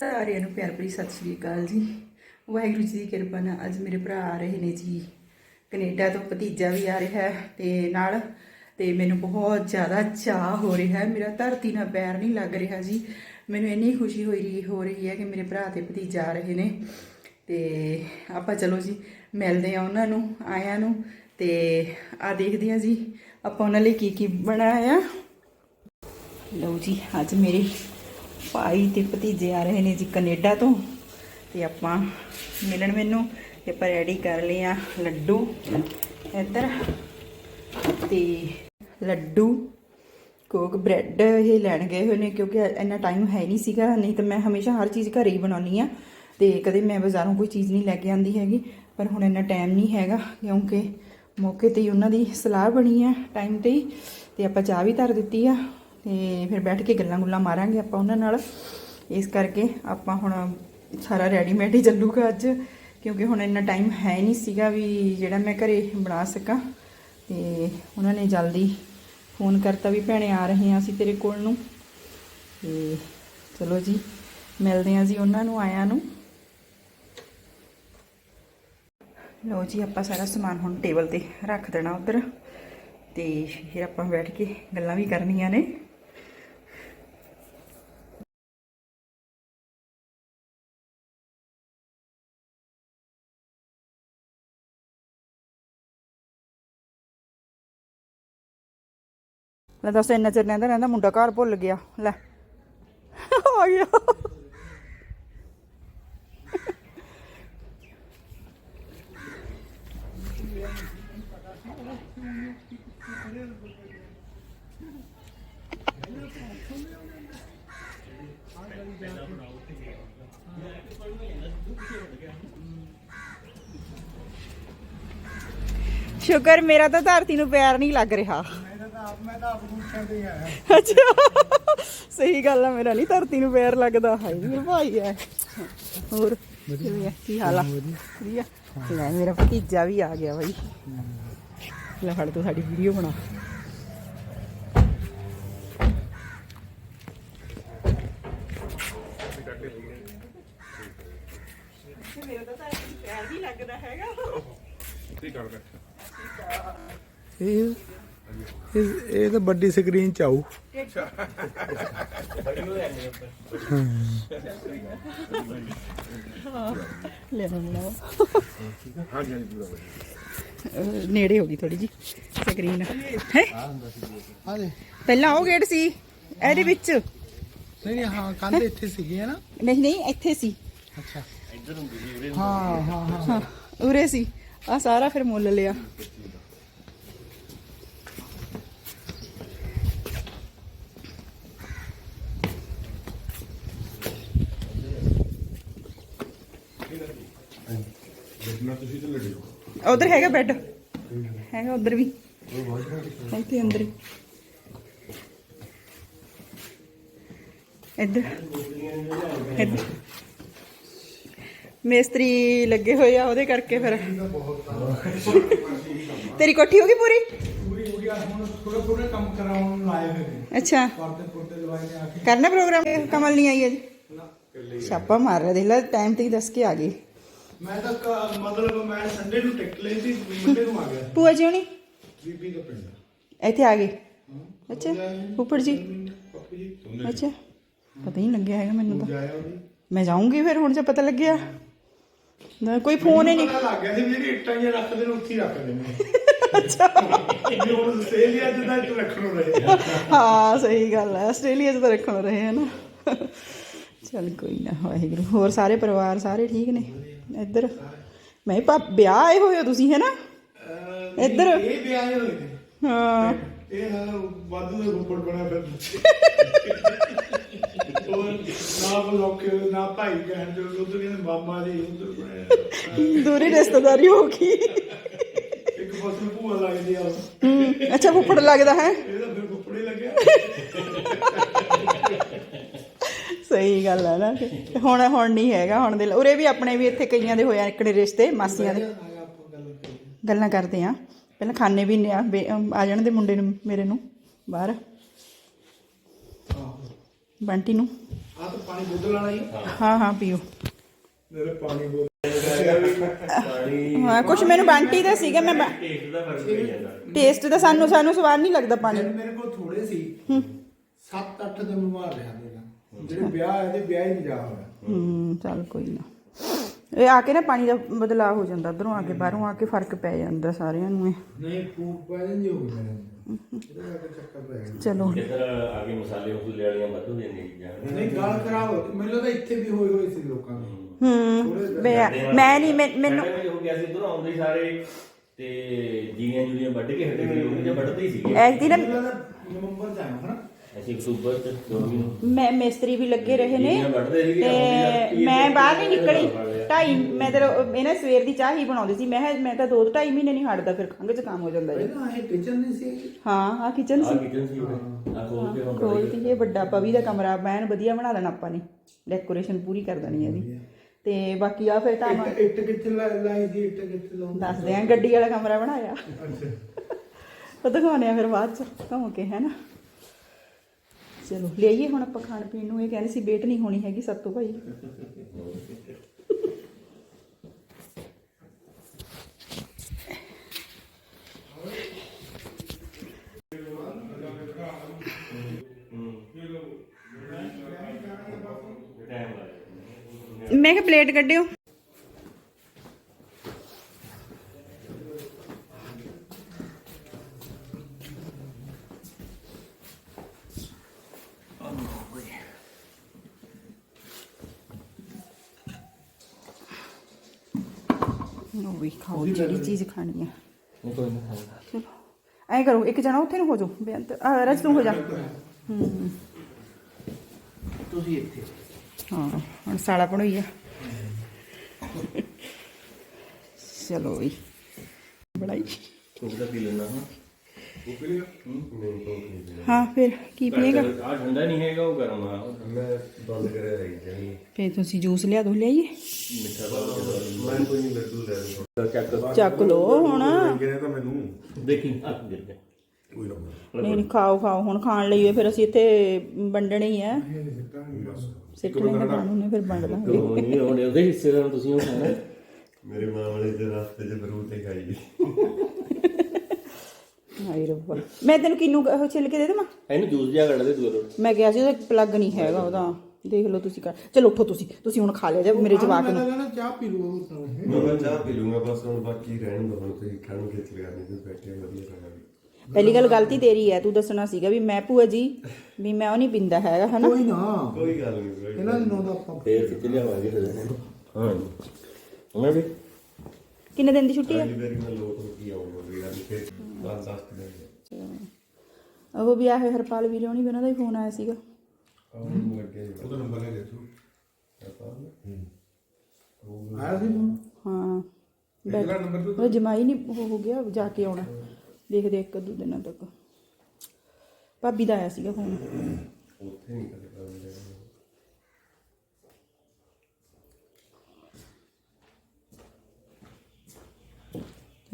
ਸਾਰਿਆਂ ਨੂੰ ਪਿਆਰ ਭਰੀ ਸਤਿ ਸ਼੍ਰੀ ਅਕਾਲ ਜੀ। ਵਾਹਿਗੁਰੂ ਜੀ ਦੀ ਕਿਰਪਾ ਨਾਲ ਅੱਜ ਮੇਰੇ ਭਰਾ ਆ ਰਹੇ ਨੇ ਜੀ। ਕੈਨੇਡਾ ਤੋਂ ਭਤੀਜਾ ਵੀ ਆ ਰਿਹਾ ਹੈ ਤੇ ਨਾਲ ਤੇ ਮੈਨੂੰ ਬਹੁਤ ਜ਼ਿਆਦਾ ਚਾਹ ਹੋ ਰਿਹਾ ਹੈ। ਮੇਰਾ ਧਰਤੀ ਨਾਲ ਪੈਰ ਨਹੀਂ ਲੱਗ ਰਿਹਾ ਜੀ। ਮੈਨੂੰ ਇੰਨੀ ਖੁਸ਼ੀ ਹੋਈ ਰਹੀ ਹੋ ਰਹੀ ਹੈ ਕਿ ਮੇਰੇ ਭਰਾ ਤੇ ਭਤੀਜਾ ਆ ਰਹੇ ਨੇ। ਤੇ ਆਪਾਂ ਚਲੋ ਜੀ, ਮਿਲਦੇ ਆ ਉਹਨਾਂ ਨੂੰ, ਆਇਆਂ ਨੂੰ ਤੇ ਆ ਦੇਖਦੇ ਆ ਜੀ, ਆਪਾਂ ਉਹਨਾਂ ਲਈ ਕੀ ਕੀ ਬਣਾਇਆ। ਲਓ ਜੀ, ਅੱਜ ਮੇਰੇ ਭਾਈ ਤੇ ਭਤੀਜੇ ਆ ਰਹੇ ਨੇ ਜੀ ਕੈਨੇਡਾ ਤੋਂ। ਤੇ ਆਪਾਂ ਮਿਲਣ ਮੈਨੂੰ। ਤੇ ਆਪਾਂ ਰੈਡੀ ਕਰ ਲਏ ਆ ਲੱਡੂ। ਇੱਧਰ। ਤੇ ਲੱਡੂ, ਕੋਕ ਬ੍ਰੈਡ ਇਹ ਲੈਣ ਗਏ ਹੋਏ ਨੇ ਕਿਉਂਕਿ ਇੰਨਾ ਟਾਈਮ ਹੈ ਨਹੀਂ ਸੀਗਾ। ਨਹੀਂ ਤਾਂ ਮੈਂ ਹਮੇਸ਼ਾ ਹਰ ਚੀਜ਼ ਘਰੇ ਹੀ ਬਣਾਉਣੀ ਆ। ਤੇ ਕਦੇ ਮੈਂ ਬਾਜ਼ਾਰੋਂ ਕੋਈ ਚੀਜ਼ ਨਹੀਂ ਲੈ ਕੇ ਆਂਦੀ ਹੈਗੀ। ਪਰ ਹੁਣ ਇੰਨਾ ਟਾਈਮ ਨਹੀਂ ਹੈਗਾ ਕਿਉਂਕਿ ਮੌਕੇ ਤੇ ਹੀ ਉਹਨਾਂ ਦੀ ਸਲਾਹ ਬਣੀ ਆ ਟਾਈਮ ਤੇ ਹੀ। ਤੇ ਆਪਾਂ ਚਾਹ ਵੀ ਧਰ ਦਿੱਤੀ ਆ। ਤੇ ਫਿਰ ਬੈਠ ਕੇ ਗੱਲਾਂ ਗੁੱਲਾਂ ਮਾਰਾਂਗੇ ਆਪਾਂ ਉਹਨਾਂ ਨਾਲ। ਇਸ ਕਰਕੇ ਆਪਾਂ ਹੁਣ ਸਾਰਾ ਰੈਡੀਮੇਡ ਹੀ ਚੱਲੂਗਾ ਅੱਜ, ਕਿਉਂਕਿ ਹੁਣ ਇੰਨਾ ਟਾਈਮ ਹੈ ਨਹੀਂ ਸੀਗਾ ਵੀ ਜਿਹੜਾ ਮੈਂ ਘਰੇ ਬਣਾ ਸਕਾਂ। ਤੇ ਉਹਨਾਂ ਨੇ ਜਲਦੀ ਫੋਨ ਕਰਤਾ ਵੀ ਭੈਣੇ ਆ ਰਹੇ ਹਾਂ ਅਸੀਂ ਤੇਰੇ ਕੋਲ ਨੂੰ। ਤੇ ਚਲੋ ਜੀ, ਮਿਲਦੇ ਹਾਂ ਜੀ ਉਹਨਾਂ ਨੂੰ, ਆਇਆਂ ਨੂੰ। ਲਓ ਜੀ, ਆਪਾਂ ਸਾਰਾ ਸਮਾਨ ਹੁਣ ਟੇਬਲ ਤੇ ਰੱਖ ਦੇਣਾ ਉਧਰ। ਤੇ ਫਿਰ ਆਪਾਂ ਬੈਠ ਕੇ ਗੱਲਾਂ ਵੀ ਕਰਨੀਆਂ ਨੇ। ਲੈ ਦੱਸ ਇੰਨਾ ਚਿਰ ਰਹਿੰਦਾ ਰਹਿੰਦਾ ਮੁੰਡਾ ਘਰ ਭੁੱਲ ਗਿਆ। ਲੈ। ਆ। ਗਿਆ ਸ਼ੁਕਰ, ਮੇਰਾ ਤਾਂ ਧਰਤੀ ਨੂੰ ਪਿਆਰ ਨਹੀਂ ਲੱਗ ਰਿਹਾ। ਅੱਛਾ। ਸਹੀ ਗੱਲ ਆ ਮੇਰਾ ਨਹੀਂ ਧਰਤੀ ਨੂੰ ਪੈਰ ਲੱਗਦਾ। ਹਾਏ ਮੇਰਾ ਭਾਈ ਹੈ ਹੋਰ ਕਿਵੇਂ ਆ? ਕੀ ਹਾਲ ਆ? ਵਧੀਆ। ਲੈ ਮੇਰਾ ਭਤੀਜਾ ਵੀ ਆ ਗਿਆ ਬਾਈ। ਲੈ ਫੜ ਤੂੰ ਸਾਡੀ ਵੀਡੀਓ ਬਣਾ। ਮੇਰਾ ਤਾਂ ਪੈਰ ਨਹੀਂ ਲੱਗਦਾ ਹੈਗਾ। ਇਹ ਇਹ ਇਹ ਤਾਂ ਵੱਡੀ ਸਕਰੀਨ ਚ ਆਊ। ਲੈ ਲਓ ਹਾਂਜੀ ਨੇੜੇ ਹੋ ਗਈ ਥੋੜੀ ਜੀ ਸਕਰੀਨ। ਹੈ? ਆ ਦੇ ਪਹਿਲਾਂ ਉਹ ਗੇਟ ਸੀ ਇਹਦੇ ਵਿੱਚ। ਨਹੀਂ ਨਹੀਂ ਹਾਂ ਕੰਧ ਇੱਥੇ ਸੀਗੀ ਹੈ ਨਾ? ਨਹੀਂ ਨਹੀਂ ਇੱਥੇ ਸੀ। ਅੱਛਾ। ਹਾਂ ਹਾਂ ਹਾਂ ਹਾਂ। ਉਰੇ ਸੀ। ਆ ਸਾਰਾ ਫਿਰ ਮੁੱਲ ਲਿਆ। ਉਧਰ ਹੈਗਾ ਬੈੱਡ। ਹੈਗਾ ਉਧਰ ਵੀ। ਇੱਥੇ ਅੰਦਰ। ਇੱਧਰ। ਇੱਧਰ। ਮੇਸਤਰੀ ਲੱਗੇ ਹੋਏ ਆ ਉਹਦੇ ਕਰਕੇ ਫਿਰ। ਤੇਰੀ ਕੋਠੀ ਹੋ ਗਈ ਪੂਰੀ? ਪੂਰੀ ਹੋ ਗਿਆ ਹੁਣ ਥੋੜਾ ਥੋੜਾ ਕੰਮ ਕਰਾਉਣ ਲਾਏ ਹੋਏ ਅੱਛਾ। ਪਰਦੇ ਪੁਰਦੇ ਲਵਾਏ ਨੇ ਆ ਕੇ। ਕਰਨਾ ਪ੍ਰੋਗਰਾਮ? ਕਮਲ ਨਹੀਂ ਆਈ ਅਜੇ? ਛਾਪਾ ਮਾਰ ਰਿਹਾ ਦੇਖ ਲੈ ਟਾਈਮ ਤੇ ਹੀ ਦੱਸ ਕੇ ਆ ਗਈ। ਮੈਂ ਤਾਂ ਕ- ਮਤਲਬ ਮੈਂ ਸੰਡੇ ਨੂੰ ਟਿਕਟ ਲਈ ਸੀ ਮੰਡੇ ਨੂੰ ਆ ਗਿਆ। ਭੂਆ ਜੀ ਹੋਣੀ? ਬੀਬੀ ਦਾ ਪਿੰਡ। ਇੱਥੇ ਆ ਗਏ। ਅੱਛਾ ਉੱਪਰ ਜੀ। ਪੱਪੀ ਜੀ? ਅੱਛਾ ਪਤਾ ਹੀ ਨਹੀਂ ਲੱਗਿਆ ਹੈਗਾ ਮੈਨੂੰ ਤਾਂ। ਜਾਇਆ ਮੈਂ ਜਾਊਂਗੀ ਫਿਰ ਹੁਣ ਜੇ ਪਤਾ ਲੱਗਿਆ। ਨਾ ਕੋਈ ਫੋਨ ਹੀ ਨਹੀਂ। ਪਤਾ ਲੱਗ ਗਿਆ ਸੀ ਵੀ ਜਿਹੜੀ ਇੱਟਾਂ ਜਿਹੀਆਂ ਰੱਖਦੇ ਨੇ ਉੱਥੇ ਹੀ ਰੱਖਦੇ ਨੇ। ਅੱਛਾ। ਇਹ ਹੁਣ ਆਸਟ੍ਰੇਲੀਆ ਚ ਤਾਂ ਇੱਟ ਰੱਖਣ ਰਹੇ ਹਾਂ ਸਹੀ ਗੱਲ ਹੈ ਆਸਟ੍ਰੇਲੀਆ 'ਚ ਤਾਂ ਰੱਖਣ ਰਹੇ ਹਨ ਚਲ ਕੋਈ ਨਾ ਵਾਹਿਗੁਰੂ। ਹੋਰ ਸਾਰੇ ਪਰਿਵਾਰ ਸਾਰੇ ਠੀਕ ਨੇ? ਇੱਧਰ। ਮੈਂ ਪਾ ਵਿਆਹ ਆਏ ਹੋਏ ਹੋ ਤੁਸੀਂ ਹੈ ਨਾ ਅਹ, ਇੱਧਰ? ਇਹ ਵੀ ਆਏ ਹੋਏ ਨੇ। ਹਾਂ। ਇਹ ਹਾਂ ਵਾਧੂ ਦਾ ਰੁਪੜ ਬਣਿਆ ਫਿਰ ਨਾ ਬਲੋਕੇ ਨਾ ਭਾਈ ਕਹਿਣ ਜੋ ਉਧਰ ਕਹਿੰਦੇ ਮਾਮਾ ਜੀ ਉਧਰ ਬਣਿਆ। ਦੂਰੀ ਰਿਸ਼ਤੇਦਾਰੀ ਹੋ ਗਈ। ਇੱਕ ਪਾਸੇ ਭੂਆ ਲੱਗਦੀ ਆ। ਹੂੰ, ਅੱਛਾ ਫੁੱਫੜ ਲੱਗਦਾ ਹੈ ਇਹਦਾ ਫਿਰ ਫੁੱਫੜੇ ਲੱਗਿਆ ਸਹੀ ਗੱਲ ਹੈ ਨਾ। ਤੇ ਹੁਣ ਹੁਣ ਨਹੀਂ ਹੈਗਾ ਹੁਣ ਦੇ ਉਰੇ ਵੀ ਆਪਣੇ ਵੀ ਇੱਥੇ ਕਈਆਂ ਦੇ ਹੋਇਆ ਇਕੜੇ ਰਿਸ਼ਤੇ ਮਾਸੀਆਂ ਦੇ। ਗੱਲ ਕਰਦੇ ਆ। ਪਹਿਲਾਂ ਖਾਣੇ ਵੀ ਨੇ ਆ ਬੇ- ਅਮ, ਆ ਜਾਣ ਦੇ ਮੁੰਡੇ ਨੂੰ ਮੇਰੇ ਨੂੰ ਬਾਹਰ। ਬੰਟੀ ਨੂੰ। ਆ ਤਾਂ ਪਾਣੀ ਬੋਤਲ ਵਾਲਾ ਹੀ। ਹਾਂ ਹਾਂ ਪੀਓ। ਮੇਰੇ ਪਾਣੀ ਬੋਤਲ ਹਾਂ ਕੁਛ ਮੈਨੂੰ ਬੰਟੀ ਦਾ ਸੀਗਾ ਮੈਂ ਟੇਸਟ ਦਾ ਫ਼ਰਕ ਪਈ ਜਾਂਦਾ ਟੇਸਟ ਤਾਂ ਸਾਨੂੰ ਸਾਨੂੰ ਸਵਾਦ ਨਹੀਂ ਲੱਗਦਾ ਪਾਣੀ। ਮੇਰੇ ਮੇਰੇ ਕੋਲ ਥੋੜੇ ਸੀ। 7-8 ਦਿਨ ਬਿਮਾਰ ਰਿਹਾ ਮੇਰਾ ਜਿਹੜੇ ਵਿਆਹ ਤੇ ਵਿਆਹ ਹੀ ਨਹੀਂ ਜਾ ਹੋਇਆ ਹੂੰ ਚੱਲ ਕੋਈ ਨਾ। ਇਹ ਆ ਕੇ ਨਾ ਪਾਣੀ ਦਾ ਬਦਲਾਅ ਹੋ ਜਾਂਦਾ ਉਧਰੋਂ ਆ ਕੇ ਬਾਹਰੋਂ ਆ ਕੇ ਫ਼ਰਕ ਪੈ ਜਾਂਦਾ ਸਾਰਿਆਂ ਨੂੰ ਇਹ। ਨਹੀਂ ਫੂਕ ਪੈ ਜਾਂਦੀ ਹੋ ਗਈ ਮੇਰੇ ਇਹਦੇ ਕਰਕੇ ਚੱਕਰ ਪੈ ਗਿਆ ਚਲੋ। ਕਿਧਰ ਆ ਕੇ ਮਸਾਲੇ ਮਸੂਲੇ ਵਾਲੀਆਂ ਵੱਧ ਹੋ ਜਾਂਦੀਆਂ ਚੀਜ਼ਾਂ? ਨਹੀਂ ਗਾਲ ਖਰਾਬ ਹੋ ਗਈ। ਮੈਨੂੰ ਲੱਗਦਾ ਇੱਥੇ ਵੀ ਹੋਏ ਹੋਏ ਸੀ ਲੋਕਾਂ ਨੂੰ ਹੂੰ ਮੈਂ ਮੈਂ ਨਹੀਂ ਮੈਂ- ਮੈਨੂੰ ਹੋ ਗਿਆ ਸੀ ਉਧਰੋਂ ਆਉਂਦੇ ਹੀ ਸਾਰੇ ਤੇ ਜੀਆਂ ਜੁਲੀਆਂ ਵੱਢ ਕੇ ਹਟੇ ਸੀ ਉਹ ਜਾਂ ਵੱਢਦੇ ਹੀ ਸੀਗੇ। ਐਸਦੀ ਨਾ ਮੈਨੂੰ ਲੱਗਦਾ ਨਵੰਬਰ ਚ ਆਇਆ ਹਨਾ ਅਸੀਂ ਅਕਤੂਬਰ ਚ ਮੈਂ ਮਿਸਤਰੀ ਵੀ ਲੱਗੇ ਰਹੇ ਨੇ ਜੀਆਂ ਵੱਢਦੇ ਸੀਗੇ ਤੇ ਮੈਂ ਬਾਹਰ ਨਹੀਂ ਨਿਕਲੀ। ਢਾਈ ਮੈਂ ਤੇ ਇਹਨਾਂ ਸਵੇਰ ਦੀ ਚਾਹ ਹੀ ਬਣਾਉਂਦੀ ਸੀ। ਮੈਂ ਕਿਹਾ ਮੈਂ ਤਾਂ ਦੋ ਢਾਈ ਮਹੀਨੇ ਨਹੀਂ ਹਟਦਾ ਫਿਰ ਖੰਘ ਜ਼ੁਕਾਮ ਹੋ ਜਾਂਦਾ ਜੀ। ਪਹਿਲਾਂ ਇਹ ਕਿਚਨ ਨਹੀਂ ਸੀ? ਹਾਂ ਆ ਕਿਚਨ ਆ ਸੀ ਕਿਚਨ ਸੀ ਆ ਖੋਲ ਕੇ ਹੁਣ ਖੋਲਤੀ ਇਹ ਵੱਡਾ ਪਵੀ ਦਾ ਕਮਰਾ ਬੈਨ ਵਧੀਆ ਬਣਾ ਦੇਣਾ ਆਪਾਂ ਨੇ। ਡੈਕੋਰੇਸ਼ਨ ਪੂਰੀ ਕਰ ਦੇਣੀ ਹੈ ਇਹਦੀ ਤੇ ਬਾਕੀ ਆ ਫਿਰ ਤਾਂ ਇੱਟ ਇੱਟ ਕਿੱਥੇ ਲਾ- ਲਾਈ ਦੀ ਇੱਟ ਕਿੱਥੇ ਲਾਉਂਦੇ ਦੱਸਦੇ ਆ ਗੱਡੀ ਵਾਲਾ ਕਮਰਾ ਬਣਾਇਆ। ਅੱਛਾ। ਉਹ ਦਿਖਾਉਂਦੇ ਆ ਫਿਰ ਬਾਅਦ ਚ ਘੁੰਮ ਕੇ ਹੈ ਨਾ? ਚਲੋ ਲਿਆਈਏ ਹੁਣ ਆਪਾਂ ਖਾਣ ਪੀਣ ਨੂੰ। ਇਹ ਕਹਿੰਦੇ ਸੀ ਵੇਟ ਨਹੀਂ ਹੋਣੀ ਹੈਗੀ ਸੱਤੂ ਭਾਈ। ਮੈਂ ਕਿਹਾ ਪਲੇਟ ਕੱਢਿਓ। ਉਹ ਵੀ ਖਾਓ ਜਿਹੜੀ ਚੀਜ਼ ਖਾਣੀ ਆ। ਨਹੀਂ ਕੋਈ ਨਾ ਖਾਊਗਾ ਚਲੋ ਐਂ ਕਰੋ ਇੱਕ ਜਣਾ ਉੱਥੇ ਨੂੰ ਹੋ ਜਾਓ ਬੇਅੰਤ ਆ ਰਜ ਤੂੰ ਹੋ ਜਾ। ਹੂੰ। ਤੁਸੀਂ ਇੱਥੇ ਹਾਂ। ਹੁਣ ਸਾਲਾ ਬਣੋਈ ਆ। ਚਲੋ ਵੀ ਬੜਾਈ ਕੋਕ ਦਾ ਪੀ ਲੈਣਾ ਹਾਂ ਹਾਂ ਫਿਰ ਕੀ ਪੀਏਗਾ? ਆ ਠੰਡਾ ਨਹੀਂ ਹੈਗਾ ਉਹ ਗਰਮ ਆ। ਮੈਂ ਬੰਦ ਕਰਿਆ ਰਹੀ ਜਾਨੀ ਫਿਰ ਤੁਸੀਂ ਜੂਸ ਲਿਆ ਦੋ ਲਿਆਈਏ? ਮਿੱਠਾ ਬਾਲ ਮੈਂ ਕੋਈ ਨਹੀਂ ਲੱਡੂ ਲੈ ਲੂੰ ਚੱਕ ਚੱਕ ਲੋ ਹੁਣ। ਕਿਹਾ ਤਾਂ ਮੈਨੂੰ। ਦੇਖੀ ਆ ਗਿਰ ਗਿਆ ਕੋਈ ਨਾ ਨਹੀਂ ਨਹੀਂ ਖਾਓ ਖਾਓ। ਹੁਣ ਖਾਣ ਲਈ ਹੋਏ ਫਿਰ ਅਸੀਂ ਇੱਥੇ ਵੰਡਣੇ ਹੀ ਆ। ਸਿੱਟਣੇ ਨੇ ਖਾਣ ਨੇ ਫਿਰ ਵੰਡ ਲਾਂਗੇ। ਨਹੀਂ ਹੁਣ ਉਹਦੇ ਹਿੱਸੇ ਦਾ ਤੁਸੀਂ ਉਹ ਖਾਣਾ। ਮੇਰੇ ਮਾਂ ਵਾਲੇ ਦੇ ਰਸਤੇ 'ਚ ਬਰੂਦ ਤੇ ਖਾਈ ਹਾਏ ਰੱਬਾ। ਮੈਂ ਤੈਨੂੰ ਕਿੰਨੂ ਉਹ ਛਿੱਲ ਕੇ ਦੇ ਦੇਵਾਂ? ਇਹਨੂੰ ਜੂਸ ਜਿਹਾ ਕੱਢ ਦੇ ਦੂਰ ਮੈਂ ਕਿਹਾ ਸੀ ਉਹਦਾ ਪਲੱਗ ਨਹੀਂ ਹੈਗਾ ਉਹਦਾ। ਦੇਖ ਲਓ ਤੁਸੀਂ ਕਰ ਚਲੋ ਉੱਠੋ ਤੁਸੀਂ। ਤੁਸੀਂ ਹੁਣ ਖਾ ਲਿਆ ਜੇ ਮੇਰੇ ਜਵਾਕ ਨੂੰ। ਚਾਹ ਪੀ ਲੂ ਉਹ ਤਾਂ ਇਹ। ਮੈਂ ਚਾਹ ਪੀ ਲੂੰਗਾ ਬਸ ਹੁਣ ਬਾਕੀ ਰਹਿਣ ਦੋ ਹੁਣ ਤੁਸੀਂ ਖਾਣ ਖਿੱਚ ਲਿਆ ਨਹੀਂ ਤੇ ਬੈਠੇ ਵਧੀਆ ਕਰਾਂਗੇ ਪਹਿਲੀ ਗੱਲ ਗਲਤੀ ਤੇਰੀ ਹੈ ਤੂੰ ਦੱਸਣਾ ਸੀਗਾ ਵੀ ਮੈਂ ਭੂਆ ਜੀ ਵੀ ਮੈਂ ਉਹ ਨਹੀਂ ਪਿੰਦਾ ਹੈਗਾ ਹਨਾ? ਕੋਈ ਨਾ। ਕੋਈ ਗੱਲ ਨਹੀਂ ਇਹਨਾਂ ਨੂੰ। ਦਾ ਆਪਾਂ ਫੇਰ ਖਿੱਚ ਲਿਆਵਾਂਗੇ ਫਿਰ? ਹਾਂ ਮੈਂ ਵੀ ਕਿੰਨੇ ਦਿਨ ਦੀ ਛੁੱਟੀ ਹੈ ਵਾਰੀ ਮੈਂ ਲੋਟ ਹੋ ਕੇ ਆਉਂਗਾ ਵੀ ਯਾਰ ਫਿਰ ਬਾਅਦ ਦੱਸ ਦਿੰਦੇ ਉਹ ਵੀ ਆਏ ਹਰਪਾਲ ਵੀਰੇ ਹੋਣੀ ਵੀ ਉਹਨਾਂ ਦਾ ਹੀ ਫੋਨ ਆਇਆ ਸੀਗਾ। ਲੱਗੇ ਉਹਦਾ ਨੰਬਰ ਲੈ ਦੇ? ਤੂੰ ਆਇਆ ਸੀ ਫੋਨ? ਹਾਂ। ਬੈਠ ਉਹ ਜਮਾਈ ਨਹੀਂ ਉਹ ਹੋ ਗਿਆ ਜਾ ਕੇ ਆਉਣਾ। ਦੇਖਦੇ ਇੱਕ ਦੋ ਦਿਨਾਂ ਤੱਕ। ਭਾਬੀ ਦਾ ਆਇਆ ਸੀਗਾ ਫੋਨ। ਉੱਥੇ ਨਹੀਂ ਕਦੇ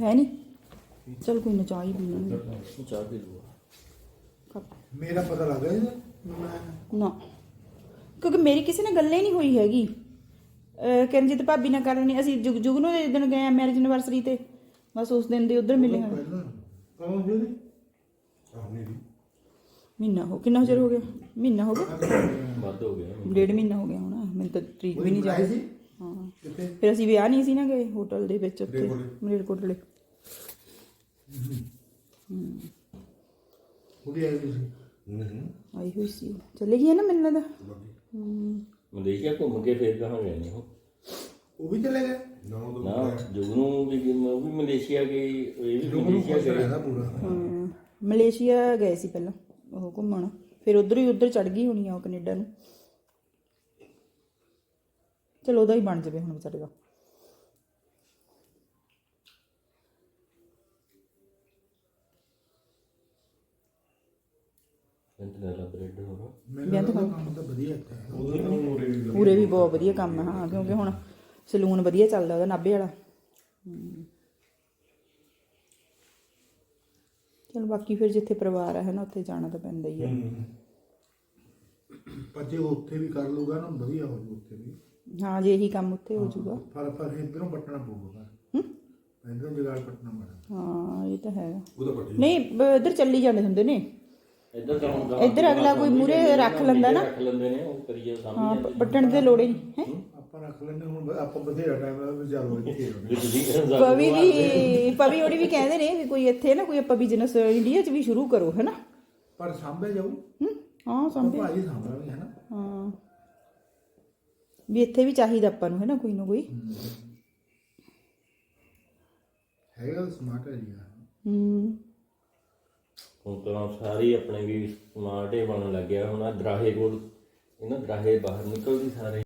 ਹੈ ਨਹੀਂ? ਚਲ ਕੋਈ ਨਾ ਚਾਹ ਹੀ ਪੀ ਲਾਂਗੇ ਚਾਹ ਪੀ ਕੱਪ ਮੇਰਾ ਪਤਾ ਲੱਗ ਗਿਆ ਮੈਂ ਨਾ। ਕਿਉਂਕਿ ਮੇਰੀ ਕਿਸੇ ਨਾਲ ਗੱਲ ਹੀ ਨਹੀਂ ਹੋਈ ਹੈਗੀ। ਅਹ ਕਿਰਨਜੀਤ ਭਾਬੀ ਨਾਲ ਕਰਨੀ ਅਸੀਂ ਜੁਗ ਜੁਗ ਨੂੰ ਦੇ ਦਿਨ ਗਏ ਆ ਮੈਰਿਜ ਐਨਵਰਸਰੀ ਤੇ। ਬਸ ਉਸ ਦਿਨ ਦੇ ਉਧਰ ਮਿਲੇ ਹਾਂ। ਜੀ ਉਹਦੀ? ਆਹ ਨਹੀਂ ਮਹੀਨਾ ਹੋ ਕਿੰਨਾ ਚਿਰ ਹੋ ਗਿਆ? ਮਹੀਨਾ ਹੋ ਗਿਆ? ਵੱਧ ਹੋ ਗਿਆ। ਡੇਢ ਮਹੀਨਾ ਹੋ ਗਿਆ ਹੁਣ। ਮੈਨੂੰ ਤਾਂ ਤਰੀਕ ਵੀ ਨਹੀਂ ਸੀ? ਹਾਂ। ਕਿੱਥੇ ਫਿਰ ਅਸੀਂ ਵਿਆਹ ਨਹੀਂ ਸੀ ਨਾ ਗਏ ਹੋਟਲ ਦੇ ਵਿੱਚ ਉੱਥੇ ਮਲੇਰਕੋਟਲੇ। ਉਹਦੀ ਆਈ ਤੁਸੀਂ ਨਹੀਂ। ਆਈ ਹੋਈ ਸੀ। ਚਲੇ ਗਈ ਹੈ ਨਾ ਮੈਨੂੰ ਲੱਗਦਾ ਹੂੰ। ਮਲੇਸ਼ੀਆ ਘੁੰਮ ਕੇ ਫੇਰ ਕਹਾਂ ਗਏ ਨੇ ਉਹ। ਉਹ ਵੀ ਚਲੇ ਗਏ? ਨਾ ਉਹ ਨਾ ਜੁਗਨੂ ਵੀ ਉਹ ਵੀ ਮਲੇਸ਼ੀਆ ਗਈ ਇਹ ਵੀ ਉਹਨੂੰ ਮਲੇਸ਼ੀਆ ਪੁੱਛ ਗਏ। ਰਿਹਾ ਪੂਰਾ। ਹਾਂ, ਮਲੇਸ਼ੀਆ ਗਏ ਸੀ ਪਹਿਲਾਂ ਉਹ ਘੁੰਮਣ। ਫਿਰ ਉਧਰ ਹੀ ਉਧਰ ਚੜ ਗਈ ਹੋਣੀ ਆ ਉਹ ਕੈਨੇਡਾ ਨੂੰ। ਚਲੋ ਉਹਦਾ ਹੀ ਬਣ ਜਾਵੇ ਹੁਣ ਵਿਚਾਰੇ ਦਾ। ਇੰਟਰਨੈਟ ਬ੍ਰੈਡ ਹੋਣਾ ਮੈਨੂੰ ਲੱਗਦਾ ਕੰਮ ਤਾਂ ਵਧੀਆ ਇੱਥੇ ਹੈ। ਉਹਦੇ ਨਾਲ ਮੋਰੇ ਵੀ ਪੂਰੇ ਵੀ ਬਹੁਤ ਵਧੀਆ ਕੰਮ ਹੈ ਹਾਂ ਕਿਉਂਕਿ ਹੁਣ ਸਲੂਨ ਵਧੀਆ ਚੱਲਦਾ ਉਹਦਾ ਨਾਭੇ ਵਾਲਾ। ਚਲ ਬਾਕੀ ਫਿਰ ਜਿੱਥੇ ਪਰਿਵਾਰ ਹੈ ਨਾ ਉੱਥੇ ਜਾਣਾ ਤਾਂ ਪੈਂਦਾ ਹੀ ਹੈ। ਪਰ ਜੇ ਉਹ ਉੱਥੇ ਵੀ ਕਰ ਲੂਗਾ ਨਾ ਵਧੀਆ ਹੋ ਜੂ ਉੱਥੇ ਵੀ। ਹਾਂ ਜੇ ਇਹੀ ਕੰਮ ਉੱਥੇ ਹੋ ਜਾਊਗਾ। ਪਰ ਪਰ ਇਧਰੋਂ ਪੱਟਣਾ ਪਊਗਾ ਹੂੰ? ਇਧਰੋਂ ਜਗਾੜ ਪੱਟਣਾ ਪੈਣਾ। ਹਾਂ ਇਹ ਤਾਂ ਹੈ। ਉਹਦਾ ਪੱਟੀ ਨਹੀਂ ਇੱਧਰ ਚੱਲੀ ਜਾਂਦੇ ਹੁੰਦੇ ਨੇ। ਇੱਧਰ ਤਾਂ ਹੁਣ ਇੱਧਰ ਅਗਲਾ ਕੋਈ ਮੂਹਰੇ ਰੱਖ ਲੈਂਦਾ ਨਾ। ਰੱਖ ਲੈਂਦੇ ਨੇ ਉਹ ਕਰੀਏ ਹਾਂ ਸਾਹਮਣੇ ਪ- ਪੱਟਣ ਦੀ ਲੋੜ ਹੀ ਨਹੀਂ ਹੈ? ਆਪਾਂ ਰੱਖ ਲੈਂਦੇ ਹੁਣ ਆਪਾਂ ਬਥੇਰਾ ਟਾਈਮ ਲਾ ਵੀ ਚੱਲ ਇੱਥੇ ਹੀ ਹੋਣੇ। ਜੇ ਤੁਸੀਂ ਪਵੀ ਵੀ ਪਵੀ ਉਹਦੀ ਵੀ ਕਹਿੰਦੇ ਨੇ ਵੀ ਕੋਈ ਇੱਥੇ ਨਾ ਕੋਈ ਆਪਾਂ ਬਿਜ਼ਨਸ ਇੰਡੀਆ 'ਚ ਵੀ ਸ਼ੁਰੂ ਕਰੋ ਹੈਨਾ? ਪਰ ਸਾਂਭੇ ਜਾਊ। ਹੂੰ? ਹਾਂ ਸੰਭੇ ਭਾਜੀ ਸਾਂਭਾਂਗੇ ਹਨਾ? ਹਾਂ। ਵੀ ਇੱਥੇ ਵੀ ਚਾਹੀਦਾ ਆਪਾਂ ਨੂੰ ਹੈਨਾ ਕੋਈ ਨਾ ਕੋਈ। ਹੈਗਾ ਸਮਾਰਟ ਹੈ ਜੀ। ਹੂੰ। ਹੁਣ ਤਾਂ ਸਾਰੇ ਆਪਣੇ ਵੀ ਸਮਾਰਟ ਹੀ ਬਣਨ ਲੱਗਿਆ ਹੁਣ ਆਹ ਦਰਾਹੇ ਕੋਲ ਇਹਨਾਂ ਦਰਾਹੇ ਬਾਹਰ ਨਿਕਲਦੀ ਸਾਰੇ।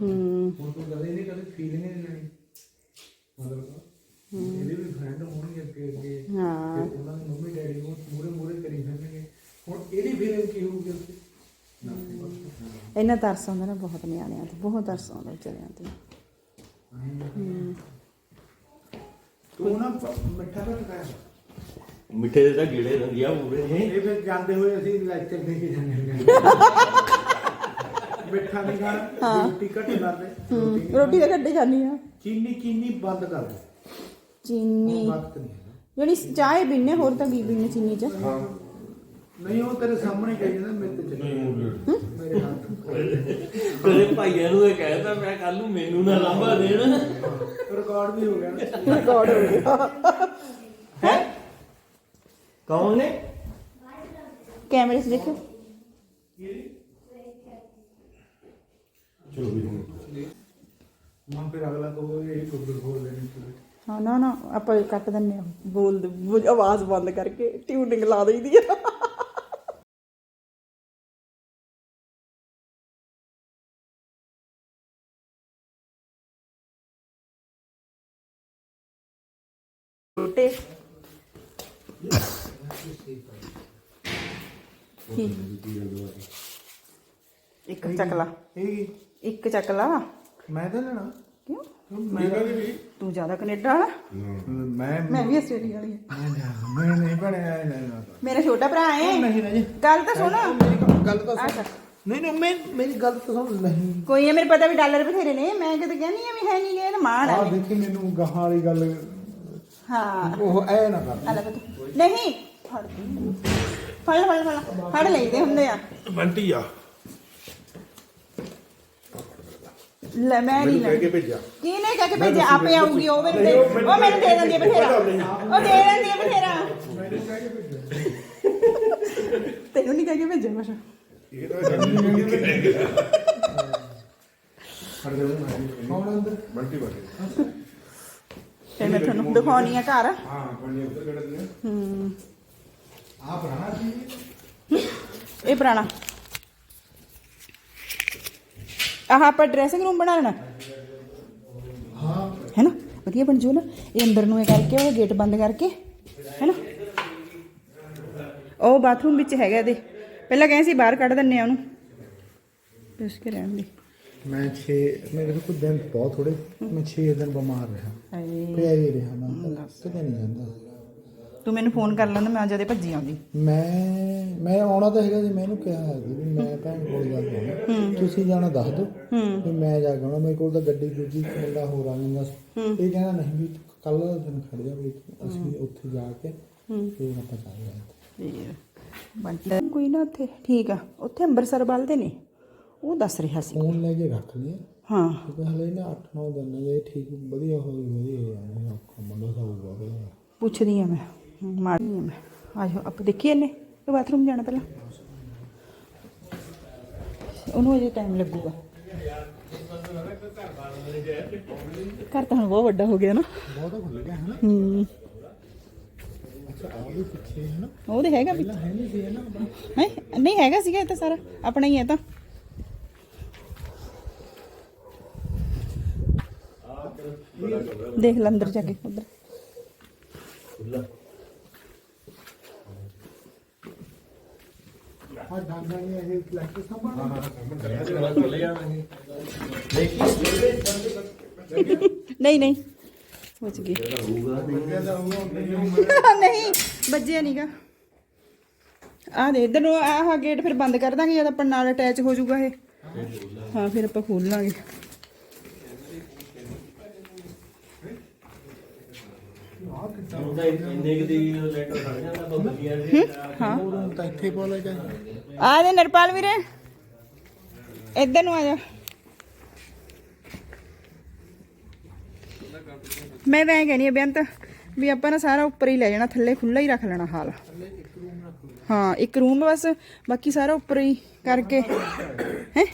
ਹੂੰ। ਹੁਣ ਤੂੰ ਕਦੇ ਨਹੀਂ ਕਦੇ ਫੀਲਿੰਗ ਨਹੀਂ ਲੈਣੀ। ਮਤਲਬ ਇਹਦੇ ਵੀ ਫਰੈਂਡ ਹੋਣਗੇ ਅੱਗੇ ਅੱਗੇ। ਹਾਂ। ਤੇ ਉਹਨਾਂ ਦੇ ਮੰਮੀ ਡੈਡੀ ਨੂੰ ਮੂਰੇ ਮੂਰੇ ਕਰੀ ਫਿਰਨਗੇ। ਹੁਣ ਇਹਦੀ ਫੀਲਿੰਗ ਕੀ ਹੋਊਗੀ ਉੱਥੇ? ਇਹਨਾਂ ਤਰਸ ਆਉਂਦਾ ਨਾ ਬਹੁਤ ਨਿਆਣਿਆਂ ਤੇ ਬਹੁਤ ਤਰਸ ਆਉਂਦਾ ਵਿਚਾਰਿਆਂ ਤੇ। ਤੂੰ ਨਾ ਮਿੱਠਾ ਘੱਟ ਖਾਇਆ ਮਿੱਠੇ ਦੇ ਤਾਂ ਗੀੜੇ ਦਿੰਦੀ ਆ ਪੂਰੇ ਇਹ ਇਹ ਫਿਰ ਜਾਂਦੇ ਹੋਏ ਅਸੀਂ ਲੈਕਚਰ ਦੇ ਕੇ ਜਾਂਦੇ ਮਿੱਠਾ ਨਹੀਂ ਖਾਣਾ ਰੋਟੀ ਘੱਟ ਕਰਦੇ। ਹੂੰ ਰੋਟੀ ਦੇ ਕੱਢੇ ਜਾਂਦੀ ਆ। ਚੀਨੀ ਚੀਨੀ ਬੰਦ ਕਰ ਦੇ। ਚੀਨੀ। ਵਕਤ ਨਹੀਂ ਹੈਗਾ ਜਿਹੜੀ ਚਾਹ ਪੀਨੇ ਹੋਰ ਤਾਂ ਕੀ ਪੀਨੇ ਚੀਨੀ ਚ? ਨਹੀਂ ਉਹ ਤੇਰੇ ਸਾਹਮਣੇ ਕਹੀ ਜਾਂਦਾ ਮੇਰੇ ਤੇ ਚੱਲ। ਮੇਰੇ ਹੱਥ ਕਦੇ ਭਾਈਆਂ ਨੂੰ ਇਹ ਕਹਿਤਾ ਮੈਂ ਕੱਲ ਨੂੰ ਮੈਨੂੰ ਨਾ ਲਾਂਭਾ ਦੇਣ। ਰਿਕਾਰਡ ਵੀ ਹੋ ਗਿਆ ਨਾ। ਰਿਕਾਰਡ ਹੋ ਗਿਆ। ਹੈ? ਕੌਣ ਨੇ? ਕੈਮਰੇ 'ਚ ਦੇਖੋ ਚਲੋ ਵੀ ਹੁਣ। ਮਨ ਫਿਰ ਅਗਲਾ ਕਹੋ ਇਹ ਕੁੱਦਰ ਖੋਲ ਲੈਣੀ ਤੂੰ। ਹਾਂ ਨਾ ਨਾ ਆਪਾਂ ਕੱਟ ਦਿੰਨੇ ਆ ਬੋਲ ਬੋਲ- ਆਵਾਜ਼ ਬੰਦ ਕਰਕੇ ਟਿਊਨਿੰਗ ਲਾ ਦਈਦੀ ਆ। ਟੇ ਇੱਕ ਚੱਕਲਾ ਇਹ ਇੱਕ ਚੱਕਲਾ ਮੈਂ ਤਾਂ ਲੈਣਾ। ਕਿਉਂ? ਮੈਂ ਵੀ ਤੂੰ ਜ਼ਿਆਦਾ ਕੈਨੇਡਾ ਵਾਲਾ? ਮੈਂ ਮੈਂ ਵੀ ਆਸਟ੍ਰੇਲੀਆ ਵਾਲੀ ਆ। ਮੈਂ ਨਹੀਂ ਬਣਿਆ ਲੈਣਾ ਮੇਰਾ ਛੋਟਾ ਭਰਾ ਹੈ। ਨਹੀਂ ਨਹੀਂ ਗੱਲ ਤਾਂ ਸੁਣ। ਗੱਲ ਤਾਂ ਅੱਛਾ। ਨਹੀਂ ਨਹੀਂ ਮੈਂ ਮੇਰੀ ਗੱਲ ਤਾਂ ਸੁਣ। ਨਹੀਂ। ਕੋਈ ਹੈ ਮੇਰੇ ਪਤਾ ਵੀ ਡਾਲਰ ਬਥੇਰੇ ਨੇ। ਮੈਂ ਕਿਤੇ ਕਹਿੰਦੀ ਆ ਵੀ ਹੈ ਨਹੀਂ ਇਹ ਤਾਂ ਮਾਣ ਆ ਦੇਖੀ ਮੈਨੂੰ ਗਾਹਾਂ ਵਾਲੀ ਗੱਲ। ਹਾਂ। ਉਹ ਐ ਨਾ ਕਰ। ਲੈ। ਨਹੀਂ। ਫੜ। ਫੜ ਫੜ ਫੜ। ਫੜ ਲਈਦੇ ਹੁੰਦੇ ਆ। ਬੰਟੀ ਆ। ਲੈ ਮੈਂ ਨਹੀਂ ਕਹਿ ਕੇ ਲੈ ਭੇਜਿਆ। ਕੀ ਨਹੀਂ ਕਹਿ ਕੇ ਭੇਜਿਆ? ਆਪੇ ਆਊਗੀ ਉਹ ਮੈਨੂੰ ਦੇ ਉਹ ਮੈਨੂੰ ਦੇ ਦਿੰਦੀ ਆ ਬਥੇਰਾ। ਉਹ ਦੇ ਦਿੰਦੀ ਆ ਬਥੇਰਾ। ਕਹਿ ਤੈਨੂੰ ਨਹੀਂ ਕਹਿ ਕੇ ਭੇਜਿਆ ਕੁਛ ਇਹ ਤਾਂ ਜੰਮੀ ਫੜ ਦੇ ਕੌਣ ਅੰਦਰ? ਬੰਟੀ ਬਾटे ਤੇ ਮੈਂ ਤੁਹਾਨੂੰ ਦਿਖਾਉਣੀ ਆ ਘਰ। ਹਾਂ ਬੰਟੀ ਉੱਧਰ ਕਿਹੜਾ ਹੂੰ। ਆ ਪੁਰਾਣਾ ਸੀ ਇਹ ਪੁਰਾਣਾ। ਆਹ ਆਪਾਂ ਡਰੈਸਿੰਗ ਰੂਮ ਬਣਾ ਲੈਣਾ। ਹਾਂ। ਹੈ ਨਾ ਵਧੀਆ ਬਣ ਜੂ ਨਾ। ਇਹ ਅੰਦਰ ਨੂੰ ਇਹ ਕਰਕੇ ਉਹ ਗੇਟ ਬੰਦ ਕਰਕੇ ਹੈ ਨਾ ਉਹ ਬਾਥਰੂਮ ਵਿੱਚ ਹੈਗਾ ਇਹਦੇ। ਪਹਿਲਾਂ ਕਹਿੰਦੇ ਸੀ ਬਾਹਰ ਕੱਢ ਦਿੰਨੇ ਆ ਉਹਨੂੰ। ਇਸ ਕੇ ਰਹਿਣ ਦੇ। ਮੈਂ 6 ਮੇਰੇ ਕੋਲ ਦਿਨ ਬਹੁਤ ਥੋੜੇ ਮੈਂ 6 ਦਿਨ ਬਿਮਾਰ ਰਿਹਾ। ਹਾਏ। ਪਿਆ ਹੀ ਰਿਹਾ ਮੈਂ ਕਿਤੇ ਨਹੀਂ ਜਾਂਦਾ ਤੂੰ ਮੈਨੂੰ ਫੋਨ ਕਰ ਲੈਂਦਾ ਮੈਂ ਜਦੇ ਭੱਜੀ ਆਉਂਦੀ। ਮੈਂ ਮੈਂ ਆਉਣਾ ਤਾਂ ਹੈਗਾ ਜੀ ਮੈਂ ਇਹਨੂੰ ਕਿਹਾ ਹੈ ਜੀ ਵੀ ਮੈਂ ਭੈਣ ਕੋਲ ਜਾ ਕੇ ਆਉਣਾ। ਤੁਸੀਂ ਜਾਣਾ ਦੱਸ ਦਿਓ ਵੀ ਮੈਂ ਜਾ ਕੇ ਆਉਣਾ ਮੇਰੇ ਕੋਲ ਤਾਂ ਗੱਡੀ ਦੂਜੀ ਆ ਜਾਂਦਾ ਸੀ। ਇਹ ਕਹਿੰਦਾ ਨਹੀਂ ਵੀ ਕੱਲ ਦਾ ਦਿਨ ਖੜ ਜਾ ਵੀ ਅਸੀਂ ਉੱਥੇ ਜਾ ਕੇ ਫਿਰ ਆਪਾਂ ਚੱਲਾਂਗੇ ਬੰਟੀ ਕੋਈ ਨਾ ਉੱਥੇ ਠੀਕ ਆ ਉੱਥੇ ਅੰਮ੍ਰਿਤਸਰ ਵੱਲ ਦੇ ਨੇ ਉਹ ਦੱਸ ਰਿਹਾ ਸੀ। ਫੋਨ ਲੈ ਕੇ ਰੱਖ ਲਿਆ ਹਾਂ। ਹਲੇ ਨਾ 8-9 ਦਿਨ ਜੇ ਠੀਕ ਵਧੀਆ ਹੋਵੇ ਵਧੀਆ ਜਾਣਾ ਔਖਾ ਮੁੰਡਾ ਸਾਊਗਾ ਵਧੀਆ ਪੁੱਛਦੀ ਆ ਮੈਂ। ਮਾਰਦੀ ਆ ਮੈਂ। ਆਜੋ ਆਪਾਂ ਦੇਖੀਏ ਨੇ ਤੇ ਬਾਥਰੂਮ ਜਾਣਾ ਪਹਿਲਾਂ। ਉਹਨੂੰ ਅਜੇ ਟਾਈਮ ਲੱਗੂਗਾ। ਘਰ ਤਾਂ ਹੁਣ ਬਹੁਤ ਵੱਡਾ ਹੋ ਗਿਆ ਨਾ। ਬਹੁਤ ਖੁੱਲ ਗਿਆ ਹੈ ਨਾ? ਹੂੰ। ਉਹ ਤੇ ਹੈਗਾ ਨਹੀਂ ਆਪਣਾ ਹੈ ਨਹੀਂ ਹੈਗਾ ਸੀਗਾ ਇਹ ਤਾਂ ਸਾਰਾ। ਆਪਣਾ ਹੀ ਹੈ ਤਾਂ। ਦੇਖ ਲੈ ਅੰਦਰ ਜਾ ਕੇ ਉਧਰ ਖੁੱਲਾ ਹਾਂ ਡਾਂਗਾ ਨਹੀਂ ਇਹ ਇਲੈਕਟ੍ਰਿਕ ਸਾਮਾਨ ਖੁੱਲ ਜਾਣਗੇ ਨਹੀਂ ਨਹੀਂ ਬਚ ਗਈ ਨਹੀਂ ਵੱਜਿਆ ਨਹੀਂਗਾ ਆ ਦੇ ਇਧਰ ਨੂੰ ਆਹ ਗੇਟ ਫਿਰ ਬੰਦ ਕਰ ਦਾਂਗੇ ਜਦ ਆਪਾਂ ਨਾਲ ਅਟੈਚ ਹੋ ਜਾਊਗਾ ਇਹ ਹਾਂ ਫਿਰ ਆਪਾਂ ਖੋਲ ਲਾਂਗੇ ਹੁਣ ਤਾਂ ਇੰਨੇ ਕਿ ਦੀ ਲੈਟਰ ਖੜ ਜਾਂਦਾ ਬਹੁਤ ਵਧੀਆ ਜੀ। ਹਾਂ ਉਹ ਤਾਂ ਇੱਥੇ ਪਾ ਲੈ ਜਾ ਆ ਦੇ ਨਰਪਾਲ ਵੀਰੇ। ਇੱਧਰ ਨੂੰ ਆ ਜਾ। ਮੈਂ ਤਾਂ ਇਹ ਕਹਿੰਦੀ ਆ ਬੇਅੰਤ ਵੀ ਆਪਾਂ ਨਾ ਸਾਰਾ ਉੱਪਰ ਹੀ ਲੈ ਜਾਣਾ ਥੱਲੇ ਖੁੱਲਾ ਹੀ ਰੱਖ ਲੈਣਾ ਹਾਲ। ਹਾਂ ਇੱਕ ਰੂਮ ਬਸ ਬਾਕੀ ਸਾਰਾ ਉੱਪਰ ਹੀ ਕਰਕੇ। ਹੈ?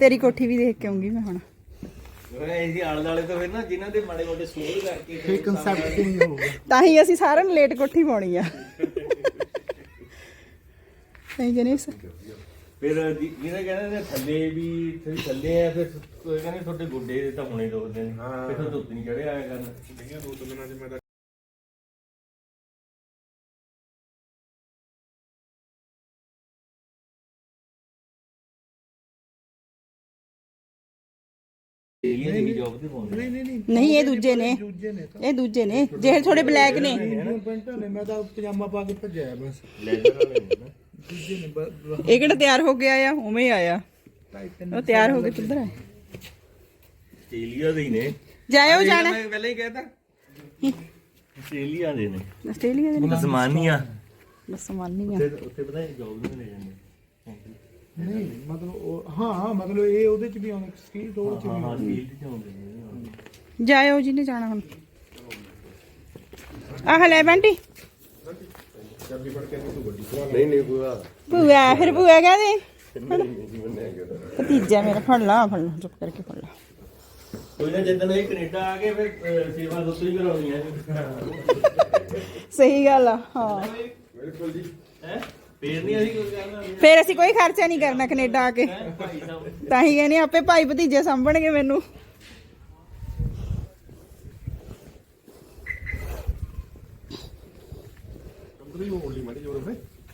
ਤੇਰੀ ਕੋਠੀ ਵੀ ਦੇਖ ਕੇ ਆਉਂਗੀ ਮੈਂ ਹੁਣ। ਇਹ ਆਲੇ ਦਾਲੇ ਤੋਂ ਫਿਰ ਨਾ ਜਿਨ੍ਹਾਂ ਦੇ ਮਾੜੇ ਮੋਟੇ ਸਲੋਰ ਕਰਕੇ ਇਹ ਕਨਸੈਪਟ ਚੇਂਜ ਹੋ ਗਿਆ। ਤਾਂ ਹੀ ਅਸੀਂ ਸਾਰਿਆਂ ਨੇ ਲੇਟ ਕੋਠੀ ਪਾਉਣੀ ਆ। ਨਹੀਂ ਜਨੀਸ ਫਿਰ ਜਿਹਨੇ ਕਹਿੰਦੇ ਨੇ ਥੱਲੇ ਵੀ ਇੱਥੇ ਥੱਲੇ ਆ ਫਿਰ ਕਹਿੰਦੇ ਤੁਹਾਡੇ ਗੋਡੇ ਤਾਂ ਹੁਣੇ ਦੋਦੇ ਨੇ। ਫਿਰ ਤੁਹਾਨੂੰ ਧੁੱਪ ਨਹੀਂ ਚੜਿਆ ਆਇਆ ਕਰਨ। ਨਹੀਂ ਨਹੀਂ ਜੌਬ ਤੇ ਪਾਉਂਦੇ ਨਹੀਂ ਨਹੀਂ ਨਹੀਂ। ਨਹੀਂ ਇਹ ਦੂਜੇ ਨੇ। ਦੂਜੇ ਨੇ ਤਾਂ। ਇਹ ਦੂਜੇ ਨੇ। ਜਿਹੜੇ ਥੋੜੇ ਬਲੈਕ ਨੇ। ਹੁਣ ਪੈਂਟਾਂ ਨੇ। ਮੈਂ ਤਾਂ ਪਜਾਮਾ ਪਾ ਕੇ ਭੱਜਿਆ ਬਸ। ਲੈਦਰ ਵਾਲੇ ਨੇ ਨਾ ਦੂਜੇ ਨੇ ਬ- ਬ- ਇਹ ਕਿਹੜਾ ਤਿਆਰ ਹੋ ਕੇ ਆਇਆ? ਉਵੇਂ ਹੀ ਆਇਆ। ਉਹ ਤਿਆਰ ਹੋ ਕੇ ਕਿੱਧਰ ਆਇਆ ਆਸਟ੍ਰੇਲੀਆ ਦੇ ਹੀ ਨੇ। ਜਾਇਓ ਜਾਣਾ। ਮੈਂ ਪਹਿਲਾਂ ਹੀ ਕਹਿਤਾ। ਆਸਟ੍ਰੇਲੀਆ ਦੇ ਨੇ। ਆਸਟ੍ਰੇਲੀਆ ਦੇ ਨੇ। ਤਸਮਾਨੀਆ ਬਸ ਮਾਨੀ ਆ ਉੱਥੇ ਉੱਥੇ ਪਤਾ ਹੈ ਜੌਬ ਨਹੀਂ ਲੈ ਜਾਂਦੇ। ਨਹੀਂ ਮਤਲਬ ਉਹ ਹਾਂ ਮਤਲਬ ਇਹ ਉਹਦੇ ਚ ਵੀ ਆਉਂਦਾ ਸਟੀਲ ਉਹਦੇ ਚ ਵੀ ਹਾਂ ਫੀਲਡ ਚ ਆਉਂਦੇ ਨੇ ਜਾਇਓ ਜਿਹਨੇ ਜਾਣਾ ਹੁਣ। ਆਹ ਲੈ ਬੰਟੀ। ਨਹੀਂ ਨਹੀਂ ਬੁਆ ਭੂਆ ਫਿਰ ਭੂਆ ਕਹਦੇ? ਭਤੀਜਾ ਮੇਰਾ ਫੜ ਲਾ ਫੜ ਲਾ ਚੁੱਪ ਕਰਕੇ ਫੜ ਲਾ। ਕੋਈ ਨਾ ਜਦੋਂ ਇਹ ਕੈਨੇਡਾ ਆ ਗਏ ਫਿਰ ਅਹ, ਸੇਵਾ ਹੀ ਕਰਾਉਣੀ ਹੈ। ਸਹੀ ਗੱਲ ਆ ਹਾਂ। ਬਿਲਕੁਲ ਜੀ। ਹੈ? ਫੇਰ ਨਹੀਂ ਅਸੀਂ ਕੋਈ ਕਰਨਾ। ਫਿਰ ਅਸੀਂ ਕੋਈ ਖਰਚਾ ਨਹੀਂ ਕਰਨਾ ਕੈਨੇਡਾ ਆ ਕੇ। ਤਾਂ ਹੀ ਕਹਿੰਦੇ ਆਪੇ ਭਾਈ ਭਤੀਜੇ ਸਾਂਭਣਗੇ ਮੈਨੂੰ।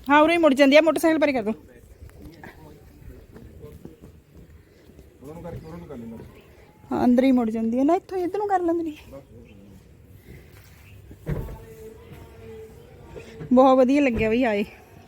ਹਾਂ ਉਰੇ ਹੀ ਮੁੜ ਜਾਂਦੀ ਆ ਮੋਟਰਸਾਈਕਲ ਪਰੇ ਕਰ ਦੋ। ਹਾਂ ਅੰਦਰ ਹੀ ਮੁੜ ਜਾਂਦੀ ਹੈ ਨਾ ਇੱਥੋਂ ਇੱਧਰ ਨੂੰ ਕਰ ਲੈਂਦੀ। ਬਹੁਤ ਵਧੀਆ ਲੱਗਿਆ ਬਈ ਆਏ।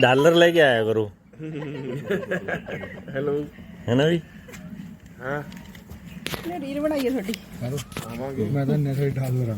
ਡਾਲਰ ਲੈ ਕੇ ਆਇਆ ਕਰੋ। ਹੈਲੋ। ਹੈ ਨਾ ਵੀ ਨੇ ਰੀਲ ਬਣਾਈ ਹੈ ਤੁਹਾਡੀ। ਮੈਂ ਤਾਂ ਢਾਲ ਰਹਾ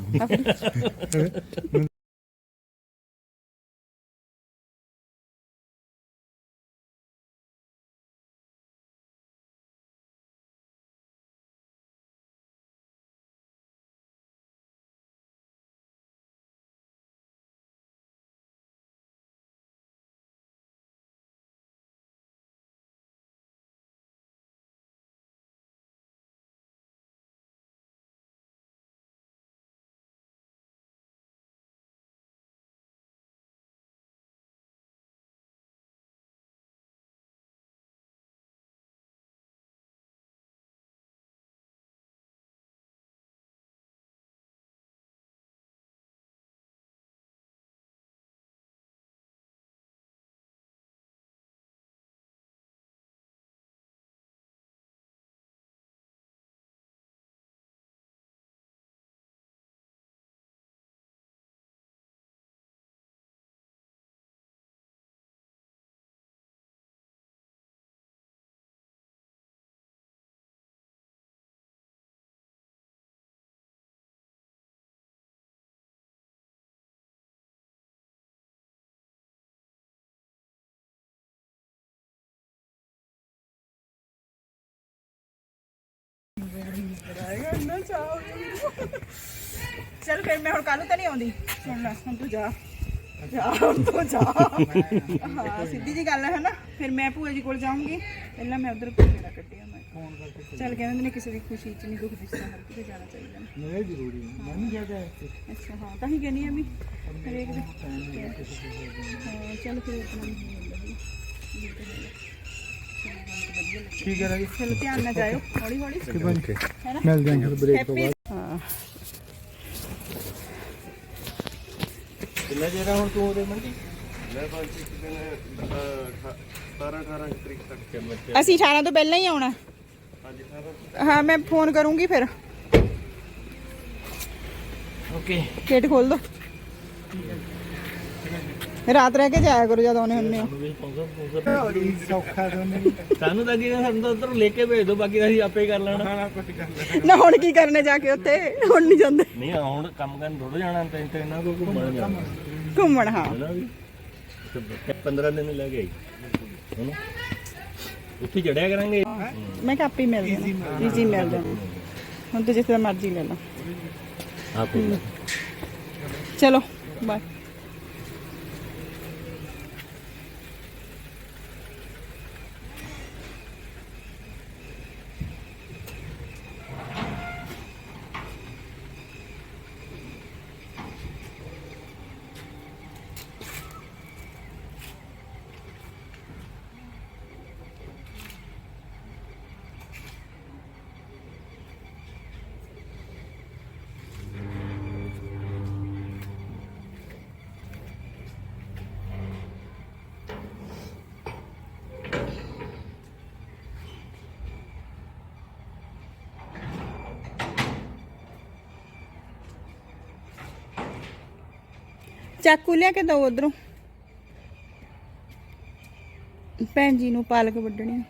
ਕਰਾਏਗਾ ਇੰਨਾ ਚਾਹ। ਚੱਲ ਫਿਰ ਮੈਂ ਹੁਣ ਕੱਲ ਨੂੰ ਤਾਂ ਨਹੀਂ ਆਉਂਦੀ। ਸੁਣ ਲੈ ਹੁਣ ਤੂੰ ਜਾ। ਜਾ ਹੁਣ ਤੂੰ ਜਾ। ਹਾਂ ਸਿੱਧੀ ਜੀ ਗੱਲ ਹੈ ਨਾ ਫਿਰ ਮੈਂ ਭੂਆ ਜੀ ਕੋਲ ਜਾਊਂਗੀ। ਪਹਿਲਾਂ ਮੈਂ ਉਧਰ ਮੇਰਾ ਕੱਢਿਆ ਮੈਂ ਫੋਨ ਕਰਕੇ ਚੱਲ। ਕਹਿੰਦੇ ਨੇ ਕਿਸੇ ਦੀ ਖੁਸ਼ੀ ਚ ਨਹੀਂ ਦੁੱਖ ਦਿਸਦਾ ਹਰ ਕਿਤੇ ਜਾਣਾ ਚਾਹੀਦਾ। ਨਹੀਂ ਜ਼ਰੂਰੀ ਮੈਂ ਨਹੀਂ ਕਹਦਾ ਅੱਛਾ ਹਾਂ ਤਾਂ ਹੀ ਕਹਿੰਦੀ ਆ ਵੀ ਹਰੇਕ ਦੇ। ਚੱਲ ਫਿਰ ਆਪਣਾ ਨਹੀਂ ਹੁੰਦਾ। ਠੀਕ ਹੈ ਰਾਜੀ। ਚਲੋ ਧਿਆਨ ਨਾਲ ਜਾਇਓ ਹੌਲੀ ਹੌਲੀ। ਹੈਨਾ ਮਿਲ ਜਾਂਗੇ ਫਿਰ ਬ੍ਰੇਕ ਤੋਂ ਹੈਪੀ ਬਾਅਦ ਹਾਂ। ਕਿੰਨਾ ਚਿਰ ਆ ਹੁਣ ਤੂੰ ਉਹਦੇ ਮੰਡੀ? ਮੈਂ ਪੰਜ ਇੱਕ ਦਿਨ 17 18 ਤਰੀਕ ਤੱਕ। ਚੱਲ ਅਸੀਂ 18 ਤੋਂ ਪਹਿਲਾਂ ਹੀ ਆਉਣਾ। ਹਾਂਜੀ 18 ਹਾਂ ਮੈਂ ਫੋਨ ਕਰੂੰਗੀ ਫਿਰ। ਓਕੇ। ਗੇਟ ਖੋਲ ਦੋ। ਰਾਤ ਰਹਿ ਕੇ ਜਾਇਆ ਕਰੋ ਜਦ ਆਉਣੇ ਹੁੰਦੇ ਹੋ ਸੌਖਾ ਦੋਨੇ ਸਾਨੂੰ ਤਾਂ ਕੀ ਆ, ਸਾਨੂੰ ਤਾਂ ਉਧਰ ਲੈ ਕੇ ਭੇਜ ਦੋ ਬਾਕੀ ਤਾਂ ਅਸੀਂ ਆਪੇ ਕਰ ਲੈਣਾ। ਨਾ ਹੁਣ ਕੀ ਕਰਨੇ ਜਾ ਕੇ ਉੱਥੇ? ਹੁਣ ਨਹੀਂ ਜਾਂਦੇ। ਨਹੀਂ ਹੁਣ ਕੰਮ ਕਰਨ ਥੋੜਾ ਜਾਣਾ ਤੇ ਤੇ ਇਹਨਾਂ ਕੋਲ ਘੁੰਮਣ ਜਾਣਾ। ਘੁੰਮਣ ਹਾਂ। ਹੈਨਾ ਵੀ ਤੇ 15 ਦਿਨ ਲੈ ਕੇ ਆਈ। ਹੈਨਾ? ਉੱਥੇ ਚੜਿਆ ਕਰਾਂਗੇ। ਮੈਂ ਕਿਹਾ ਆਪੇ ਹੀ ਮਿਲ ਜਾਣਾ। ਈਜ਼ੀ ਮਿਲ ਜਾਣਾ। ਹੁਣ ਤੇ ਜਿਸ ਤਰ੍ਹਾਂ ਮਰਜ਼ੀ ਲੈ ਲਾ। ਆ ਕੋਈ ਚਲੋ ਬਾਏ ਚਾਕੂ ਲਿਆ ਕੇ ਦੋ ਉਧਰੋਂ। ਭੈਣ ਜੀ ਨੂੰ ਪਾਲਕ ਵੱਢਣੀ